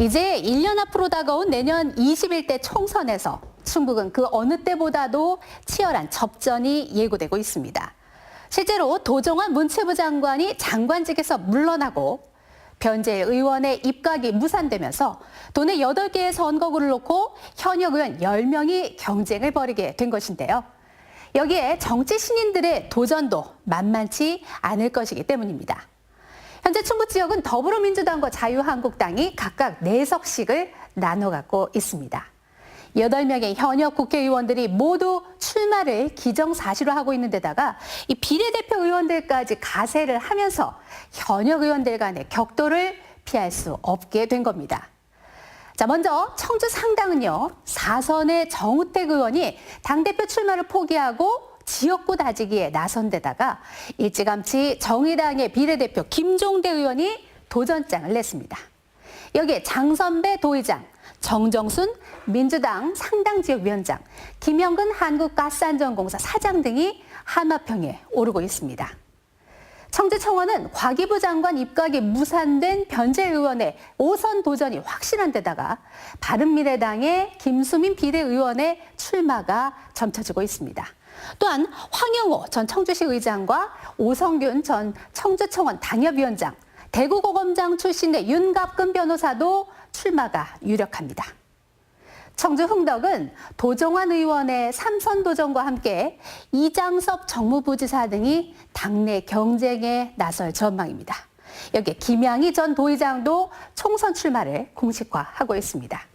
이제 1년 앞으로 다가온 내년 21대 총선에서 충북은 그 어느 때보다도 치열한 접전이 예고되고 있습니다. 실제로 도정환 문체부 장관이 장관직에서 물러나고 변재 의원의 입각이 무산되면서 도내 8개의 선거구를 놓고 현역 의원 10명이 경쟁을 벌이게 된 것인데요. 여기에 정치 신인들의 도전도 만만치 않을 것이기 때문입니다. 현재 충북 지역은 더불어민주당과 자유한국당이 각각 4석씩을 나눠 갖고 있습니다. 8명의 현역 국회의원들이 모두 출마를 기정사실로 하고 있는 데다가 이 비례대표 의원들까지 가세를 하면서 현역 의원들 간의 격돌을 피할 수 없게 된 겁니다. 자, 먼저 청주 상당은요, 사선의 정우택 의원이 당대표 출마를 포기하고 지역구 다지기에 나선 데다가 일찌감치 정의당의 비례대표 김종대 의원이 도전장을 냈습니다. 여기에 장선배 도의장, 정정순 민주당 상당지역위원장, 김영근 한국가스안전공사 사장 등이 한마평에 오르고 있습니다. 청주청원은 과기부 장관 입각이 무산된 변재 의원의 오선 도전이 확실한 데다가 바른미래당의 김수민 비례의원의 출마가 점쳐지고 있습니다. 또한 황영호 전 청주시 의장과 오성균 전 청주청원 당협위원장, 대구고검장 출신의 윤갑근 변호사도 출마가 유력합니다. 청주 흥덕은 도정환 의원의 삼선 도전과 함께 이장섭 정무부지사 등이 당내 경쟁에 나설 전망입니다. 여기에 김양희 전 도의장도 총선 출마를 공식화하고 있습니다.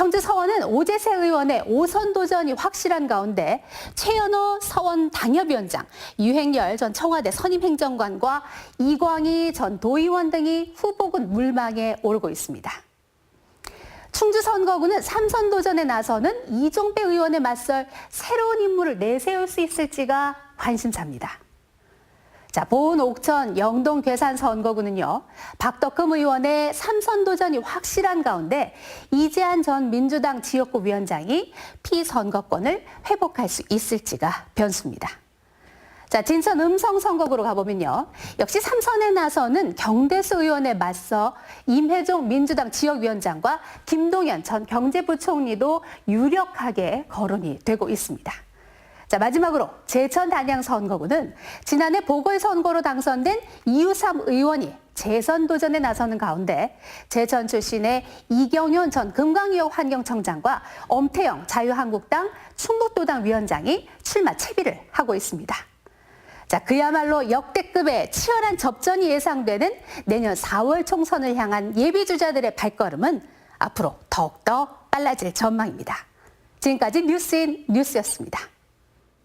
청주 서원은 오재세 의원의 오선 도전이 확실한 가운데 최연호 서원 당협위원장, 유행열 전 청와대 선임행정관과 이광희 전 도의원 등이 후보군 물망에 오르고 있습니다. 충주 선거구는 삼선 도전에 나서는 이종배 의원에 맞설 새로운 인물을 내세울 수 있을지가 관심사입니다. 자, 보은 옥천 영동 괴산 선거구는요. 박덕흠 의원의 삼선 도전이 확실한 가운데 이재한 전 민주당 지역구 위원장이 피선거권을 회복할 수 있을지가 변수입니다. 자, 진천 음성 선거구로 가보면요. 역시 삼선에 나서는 경대수 의원에 맞서 임혜종 민주당 지역위원장과 김동연 전 경제부총리도 유력하게 거론이 되고 있습니다. 자, 마지막으로 제천 단양 선거구는 지난해 보궐선거로 당선된 이우삼 의원이 재선 도전에 나서는 가운데 제천 출신의 이경윤 전 금강유업 환경청장과 엄태영 자유한국당 충북도당 위원장이 출마 채비를 하고 있습니다. 자, 그야말로 역대급의 치열한 접전이 예상되는 내년 4월 총선을 향한 예비 주자들의 발걸음은 앞으로 더욱더 빨라질 전망입니다. 지금까지 뉴스인 뉴스였습니다.